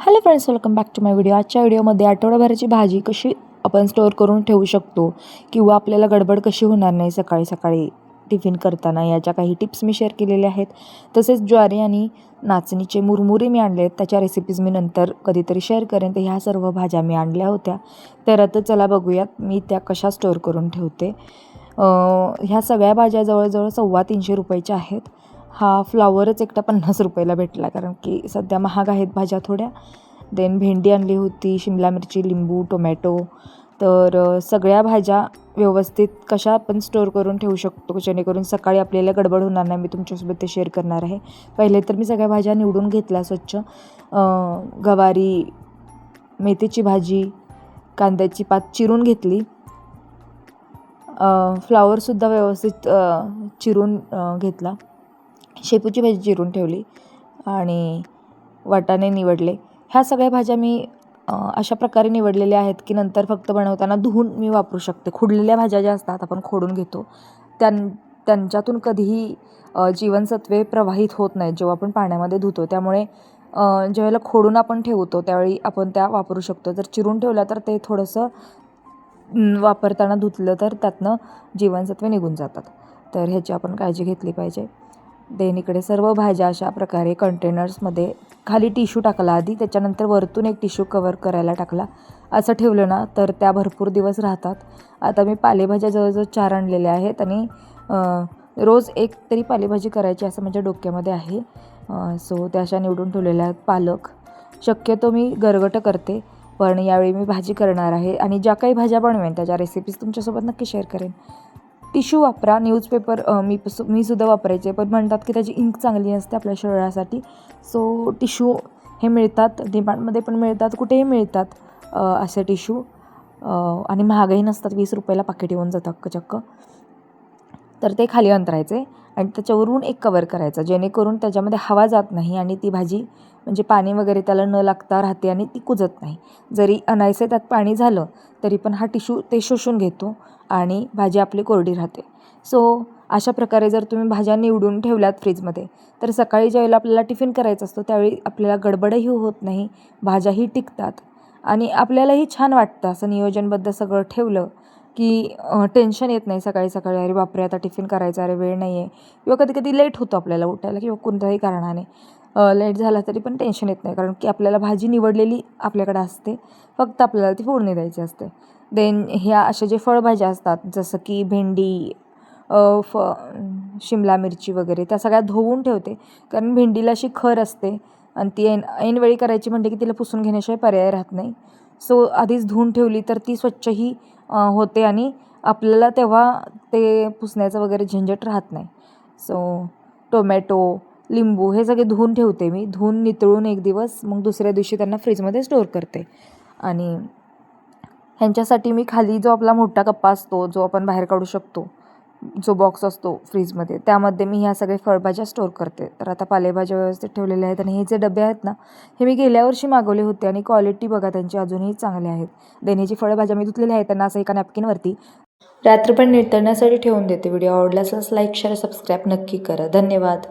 Hello friends welcome back to my video आजच्या व्हिडिओमध्ये आठवडाभराची भाजी कशी आपण स्टोअर करून ठेवू शकतो किंवा आपल्याला गडबड कशी होणार नाही सकाळी सकाळी टिफिन करताना याच्या काही टिप्स मी शेअर केलेल्या आहेत. तसेच ज्वारी आणि नाचणीचे मुरमुरे मी आणले आहेत. त्याच्या रेसिपीज मी नंतर कधीतरी शेअर करेन. तर ह्या सर्व भाज्या मी आणल्या होत्या. तर आता चला बघूयात मी त्या कशा स्टोअर करून ठेवते. ह्या सगळ्या भाज्या जवळजवळ सव्वा तीनशे रुपयाच्या आहेत. हा फ्लावरच एकटा पन्नास रुपयाला भेटला कारण की सध्या महाग आहेत भाज्या थोड्या. देन भेंडी आणली होती शिमला मिरची लिंबू टोमॅटो. तर सगळ्या भाज्या व्यवस्थित कशा आपण स्टोअर करून ठेवू शकतो जेणेकरून सकाळी आपल्याला गडबड होणार नाही मी तुमच्यासोबत ते शेअर करणार आहे. पहिले तर मी सगळ्या भाज्या निवडून घेतल्या स्वच्छ. गवारी मेथीची भाजी कांद्याची पात चिरून घेतली. फ्लावरसुद्धा व्यवस्थित चिरून घेतला. शेपूची भाजी चिरून ठेवली आणि वाटाणे निवडले. ह्या सगळ्या भाज्या मी अशा प्रकारे निवडलेल्या आहेत की नंतर फक्त बनवताना धुवून मी वापरू शकते. खुडलेल्या भाज्या ज्या असतात आपण खोडून घेतो. त्यां त्यांच्यातून कधीही जीवनसत्वे प्रवाहित होत नाहीत जेव्हा आपण पाण्यामध्ये धुतो. त्यामुळे ज्यावेळेला खोडून आपण ठेवतो त्यावेळी आपण त्या वापरू शकतो. जर चिरून ठेवल्या तर ते थोडंसं वापरताना धुतलं तर त्यातनं जीवनसत्वे निघून जातात. तर ह्याची आपण काळजी घेतली पाहिजे. देन इकडे सर्व भाज्या अशा प्रकारे कंटेनर्समध्ये खाली टिश्यू टाकला आधी त्याच्यानंतर वरतून एक टिश्यू कवर करायला टाकला. असं ठेवलं ना तर त्या भरपूर दिवस राहतात. आता मी पालेभाज्या जवळजवळ चार आणलेल्या आहेत आणि रोज एक तरी पालेभाजी करायची असं माझ्या डोक्यामध्ये आहे. सो त्या अशा निवडून ठेवलेल्या आहेत पालक. शक्यतो मी गरगट करते पण यावेळी मी भाजी करणार आहे आणि ज्या काही भाज्या बनवेन त्याच्या रेसिपीज तुमच्यासोबत नक्की शेअर करेन. टिश्यू वापरा न्यूजपेपर मी मी सुद्धा वापरायचे. पण म्हणतात की त्याची इंक चांगली नसते आपल्या शरीरासाठी. सो टिश्यू हे मिळतात. डिमांडमध्ये पण मिळतात. कुठेही मिळतात असे टिश्यू. आणि महागही नसतात. वीस रुपयाला पाकिट येऊन जातं चक्क. तर ते खाली अंतरायचे आणि त्याच्यावरून एक कवर करायचं. जेणेकरून त्याच्यामध्ये हवा जात नाही आणि ती भाजी म्हणजे पाणी वगैरे त्याला न लागता राहते आणि ती कुजत नाही. जरी अनायसे त्यात पाणी झालं तरी पण हा टिश्यू ते शोषून घेतो आणि भाजी आपली कोरडी राहते. सो अशा प्रकारे जर तुम्ही भाज्या निवडून ठेवल्यात फ्रीजमध्ये तर सकाळी ज्यावेळेला आपल्याला टिफिन करायचं असतो त्यावेळी आपल्याला गडबडही होत नाही भाज्याही टिकतात आणि आपल्यालाही छान वाटतं असं नियोजनबद्ध सगळं ठेवलं की टेन्शन येत नाही सकाळी सकाळी अरे बापरे आता टिफिन करायचा अरे वेळ नाही आहे किंवा कधी कधी लेट होतो आपल्याला उठायला किंवा कोणत्याही कारणाने. लेट झाला तरी पण टेन्शन येत नाही. कारण की आपल्याला भाजी निवडलेली आपल्याकडे असते. फक्त आपल्याला ती फोडणी द्यायची असते. देन ह्या अशा जे फळभाज्या असतात जसं की भेंडी फ शिमला मिरची वगैरे त्या सगळ्या धुवून ठेवते. कारण भेंडीला अशी खर असते. आणि ती ऐन ऐनवेळी करायची म्हणते की तिला पुसून घेण्याशिवाय पर्याय राहत नाही. सो आधीच धुवून ठेवली तर ती स्वच्छही होते आणि आपल्याला तेव्हा ते पुसण्याचं वगैरे झंझट राहत नाही. सो टोमॅटो लिंबू हे सगळे धुवून ठेवते मी. धुवून नितळून एक दिवस मग दुसऱ्या दिवशी त्यांना फ्रीजमध्ये स्टोअर करते. आणि ह्यांच्यासाठी मी खाली जो आपला मोठा कप्पा असतो जो आपण बाहेर काढू शकतो जो बॉक्स असतो फ्रीजमध्ये त्यामध्ये मी ह्या सगळे फळभाज्या स्टोअर करते. तर आता पालेभाज्या व्यवस्थित ठेवलेल्या आहेत आणि हे जे डबे आहेत ना हे मी गेल्या वर्षी मागवले होते आणि क्वालिटी बघा त्यांची अजूनही चांगली आहेत. देण्याची फळभाज्या मी धुतलेल्या आहेत त्यांना असं एका नॅपकिनवरती रात्रभर नितळण्यासाठी ठेवून देते. व्हिडिओ आवडला असल्यास लाईक शेअर सबस्क्राईब नक्की करा. धन्यवाद.